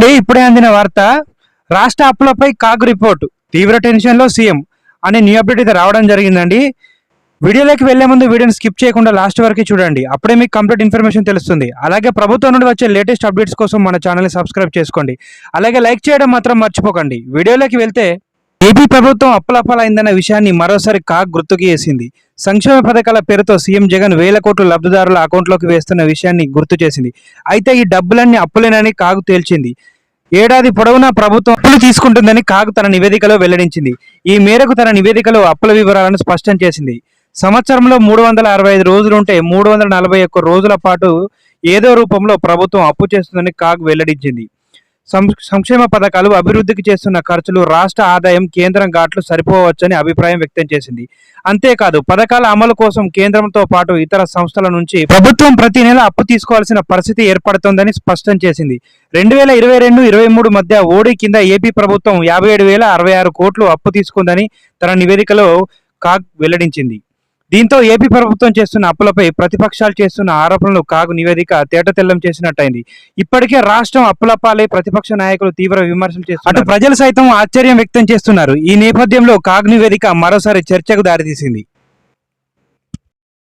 అండి ఇప్పుడే అందిన వార్త. రాష్ట్ర అప్పులపై కాగ్ రిపోర్ట్. తీవ్ర టెన్షన్లో సీఎం అనే న్యూ అప్డేట్ అయితే రావడం జరిగిందండి. వీడియోలోకి వెళ్ళే ముందు వీడియోని స్కిప్ చేయకుండా లాస్ట్ వరకు చూడండి. అప్పుడే మీకు కంప్లీట్ ఇన్ఫర్మేషన్ తెలుస్తుంది. అలాగే ప్రభుత్వం నుండి వచ్చే లేటెస్ట్ అప్డేట్స్ కోసం మన ఛానల్ని సబ్స్క్రైబ్ చేసుకోండి. అలాగే లైక్ చేయడం మాత్రం మర్చిపోకండి. వీడియోలోకి వెళ్తే ఏపీ ప్రభుత్వం అప్పులపాలైందన్న విషయాన్ని మరోసారి కాగ్ గుర్తుకు చేసింది. సంక్షేమ పథకాల పేరుతో సీఎం జగన్ వేల కోట్లు లబ్ధిదారుల అకౌంట్లోకి వేస్తున్న విషయాన్ని గుర్తు చేసింది. అయితే ఈ డబ్బులన్నీ అప్పులేనని కాగు తేల్చింది. ఏడాది పొడవునా ప్రభుత్వం అప్పులు తీసుకుంటుందని కాగ్ తన నివేదికలో వెల్లడించింది. ఈ మేరకు తన నివేదికలో అప్పుల వివరాలను స్పష్టం చేసింది. సంవత్సరంలో మూడు వందల అరవై ఐదు రోజులుంటే మూడు వందల నలభై ఒక్క రోజుల పాటు ఏదో రూపంలో ప్రభుత్వం అప్పు చేస్తుందని కాగ్ వెల్లడించింది. సంక్షేమ పథకాలు అభివృద్ధికి చేస్తున్న ఖర్చులు రాష్ట్ర ఆదాయం కేంద్రం ఘాట్లు సరిపోవచ్చని అభిప్రాయం వ్యక్తం చేసింది. అంతేకాదు పథకాల అమలు కోసం కేంద్రంతో పాటు ఇతర సంస్థల నుంచి ప్రభుత్వం ప్రతి నెల అప్పు తీసుకోవాల్సిన పరిస్థితి ఏర్పడుతోందని స్పష్టం చేసింది. రెండు వేల ఇరవై రెండు ఇరవై మూడు మధ్య ఓడి కింద ఏపీ ప్రభుత్వం యాభై ఏడు వేల అరవై ఆరు కోట్లు అప్పు తీసుకుందని తన నివేదికలో కాగ్ వెల్లడించింది. దీంతో ఏపీ ప్రభుత్వం చేస్తున్న అప్పులపై ప్రతిపక్షాలు చేస్తున్న ఆరోపణలు కాగు నివేదిక తేటతెల్లం చేసినట్టయింది. ఇప్పటికే రాష్ట్రం అప్పులపాలై ప్రతిపక్ష నాయకులు తీవ్ర విమర్శలు చేస్తున్నారు. అటు ప్రజలు సైతం ఆశ్చర్యం వ్యక్తం చేస్తున్నారు. ఈ నేపథ్యంలో కాగ్ నివేదిక మరోసారి చర్చకు దారితీసింది.